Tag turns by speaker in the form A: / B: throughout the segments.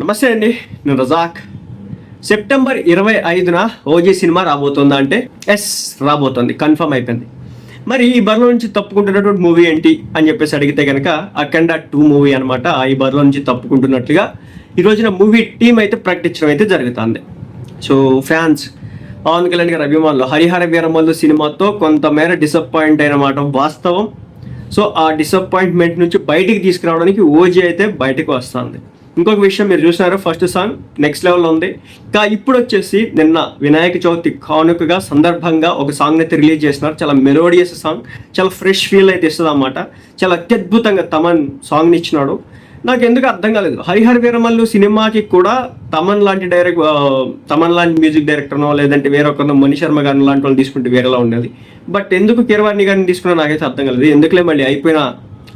A: నమస్తే అండి నేను రజాక్. సెప్టెంబర్ ఇరవై ఐదున ఓజీ సినిమా రాబోతుందా అంటే ఎస్ రాబోతుంది కన్ఫర్మ్ అయిపోయింది. మరి ఈ బరిలో నుంచి తప్పుకుంటున్నటువంటి మూవీ ఏంటి అని చెప్పేసి అడిగితే కనుక అఖండ టూ మూవీ అనమాట ఈ బరిలో నుంచి తప్పుకుంటున్నట్లుగా ఈ రోజున మూవీ టీం అయితే ప్రకటించడం అయితే జరుగుతుంది. సో ఫ్యాన్స్ పవన్ కళ్యాణ్ గారి అభిమానులు హరిహర వీరమల్లు సినిమాతో కొంతమేర డిసప్పాయింట్ అయిన మాట వాస్తవం. సో ఆ డిసప్పాయింట్మెంట్ నుంచి బయటికి తీసుకురావడానికి ఓజీ అయితే బయటకు వస్తుంది. ఇంకొక విషయం మీరు చూసినారు ఫస్ట్ సాంగ్ నెక్స్ట్ లెవెల్లో ఉంది. ఇంకా ఇప్పుడు వచ్చేసి నిన్న వినాయక చవితి కానుకగా సందర్భంగా ఒక సాంగ్ అయితే రిలీజ్ చేసినారు. చాలా మెలోడియస్ సాంగ్ చాలా ఫ్రెష్ ఫీల్ అయితే ఇస్తుంది అనమాట చాలా అత్యద్భుతంగా తమన్ సాంగ్ని ఇచ్చినాడు. నాకు ఎందుకు అర్థం కాలేదు. హరిహర వీరమల్లు సినిమాకి కూడా తమన్ లాంటి డైరెక్ట్ తమన్ లాంటి మ్యూజిక్ డైరెక్టర్నో లేదంటే వేరొకరినో మణి శర్మ గారిని లాంటి వాళ్ళు తీసుకుంటే వేరేలా ఉండేది. బట్ ఎందుకు కిరవాణి గారిని తీసుకున్నా నాకైతే అర్థం కాలేదు. ఎందుకులే మళ్ళీ అయిపోయిన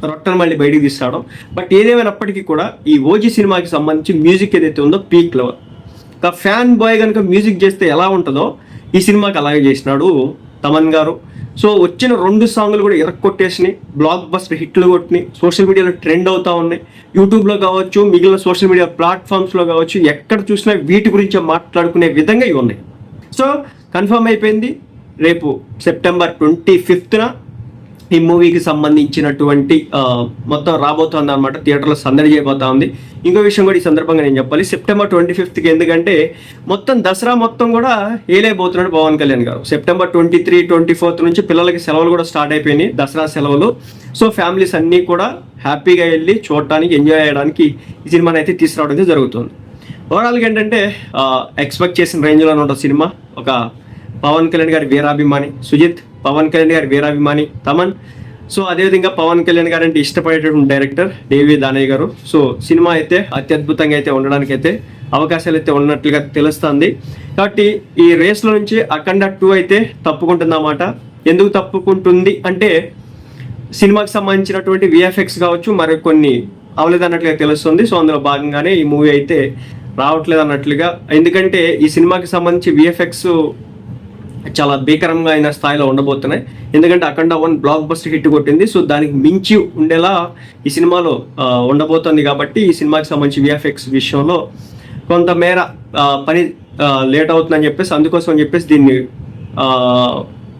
A: రొట్టను మళ్ళీ బయటికి తీస్తాడం బట్ ఏదేమైనప్పటికీ కూడా ఈ ఓజీ సినిమాకి సంబంధించి మ్యూజిక్ ఏదైతే ఉందో పీక్ లెవెల్. ఒక ఫ్యాన్ బాయ్ కనుక మ్యూజిక్ చేస్తే ఎలా ఉంటుందో ఈ సినిమాకి అలాగే చేసినాడు తమన్ గారు. సో వచ్చిన రెండు సాంగ్లు కూడా ఇరక్కొట్టేసినాయి. బ్లాక్ బస్టర్ హిట్లు కొట్టినాయి. సోషల్ మీడియాలో ట్రెండ్ అవుతా ఉన్నాయి. యూట్యూబ్లో కావచ్చు మిగిలిన సోషల్ మీడియా ప్లాట్ఫామ్స్లో కావచ్చు ఎక్కడ చూసినా వీటి గురించి మాట్లాడుకునే విధంగా ఇవి ఉన్నాయి. సో కన్ఫర్మ్ అయిపోయింది. రేపు సెప్టెంబర్ ట్వంటీ ఫిఫ్త్న ఈ మూవీకి సంబంధించినటువంటి మొత్తం రాబోతోంది అనమాట థియేటర్లో సందడి చేయబోతా ఉంది. ఇంకో విషయం కూడా ఈ సందర్భంగా నేను చెప్పాలి. సెప్టెంబర్ ట్వంటీ ఫిఫ్త్కి ఎందుకంటే మొత్తం దసరా మొత్తం కూడా ఏలైపోతున్నాడు పవన్ కళ్యాణ్ గారు. September twenty three twenty fourth నుంచి పిల్లలకి సెలవులు కూడా స్టార్ట్ అయిపోయినాయి దసరా సెలవులు. సో ఫ్యామిలీస్ అన్నీ కూడా హ్యాపీగా వెళ్ళి చూడటానికి ఎంజాయ్ చేయడానికి ఈ సినిమాని అయితే తీసుకురావడం అయితే జరుగుతుంది. ఓవరాల్గా ఏంటంటే ఎక్స్పెక్ట్ చేసిన రేంజ్లో ఉన్న సినిమా. ఒక పవన్ కళ్యాణ్ గారి వీరాభిమాని సుజిత్ పవన్ కళ్యాణ్ గారి వీరాభిమాని తమన్. సో అదేవిధంగా పవన్ కళ్యాణ్ గారు అంటే ఇష్టపడేటటువంటి డైరెక్టర్ డేవి దానయ్య గారు. సో సినిమా అయితే అత్యద్భుతంగా అయితే ఉండడానికి అయితే అవకాశాలు అయితే ఉన్నట్లుగా తెలుస్తుంది. కాబట్టి ఈ రేస్లో నుంచి అఖండ టూ అయితే తప్పుకుంటుందన్నమాట. ఎందుకు తప్పుకుంటుంది అంటే సినిమాకి సంబంధించినటువంటి విఎఫ్ఎక్స్ కావచ్చు మరి కొన్ని అవలేదన్నట్లుగా తెలుస్తుంది. సో అందులో భాగంగానే ఈ మూవీ అయితే రావట్లేదు అన్నట్లుగా ఎందుకంటే ఈ సినిమాకి సంబంధించి విఎఫ్ఎక్స్ చాలా భీకరంగా అయిన స్థాయిలో ఉండబోతున్నాయి. ఎందుకంటే Akhanda one blockbuster hit కొట్టింది. సో దానికి మించి ఉండేలా ఈ సినిమాలో ఉండబోతోంది ఉండబోతుంది కాబట్టి ఈ సినిమాకి సంబంధించి విఎఫ్ఎక్స్ విషయంలో కొంతమేర పని లేట్ అవుతుందని చెప్పేసి అందుకోసం చెప్పేసి దీన్ని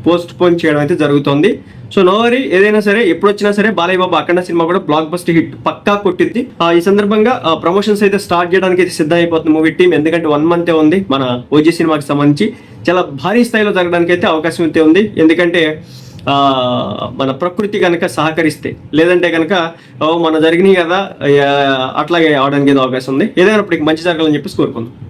A: పోస్ట్ పోన్ చేయడం అయితే జరుగుతుంది. సో నోవరి ఏదైనా సరే ఎప్పుడు వచ్చినా సరే బాలయ్య బాబు అఖండ సినిమా కూడా బ్లాక్ బస్ట్ హిట్ పక్కా కొట్టింది. ఆ, ఈ సందర్భంగా ప్రమోషన్స్ అయితే స్టార్ట్ చేయడానికి అయితే సిద్ధం అయిపోతుంది మూవీ టీం ఎందుకంటే వన్ మంత్ ఉంది మన ఓజీ సినిమాకి సంబంధించి. చాలా భారీ స్థాయిలో జరగడానికి అయితే అవకాశం అయితే ఉంది. ఎందుకంటే మన ప్రకృతి కనుక సహకరిస్తే లేదంటే కనుక మన జరిగినాయి కదా అట్లాగే అవడానికి ఏదో అవకాశం ఉంది. ఏదైనప్పటికీ మంచి జరగాలని చెప్పేసి కోరుకుందాం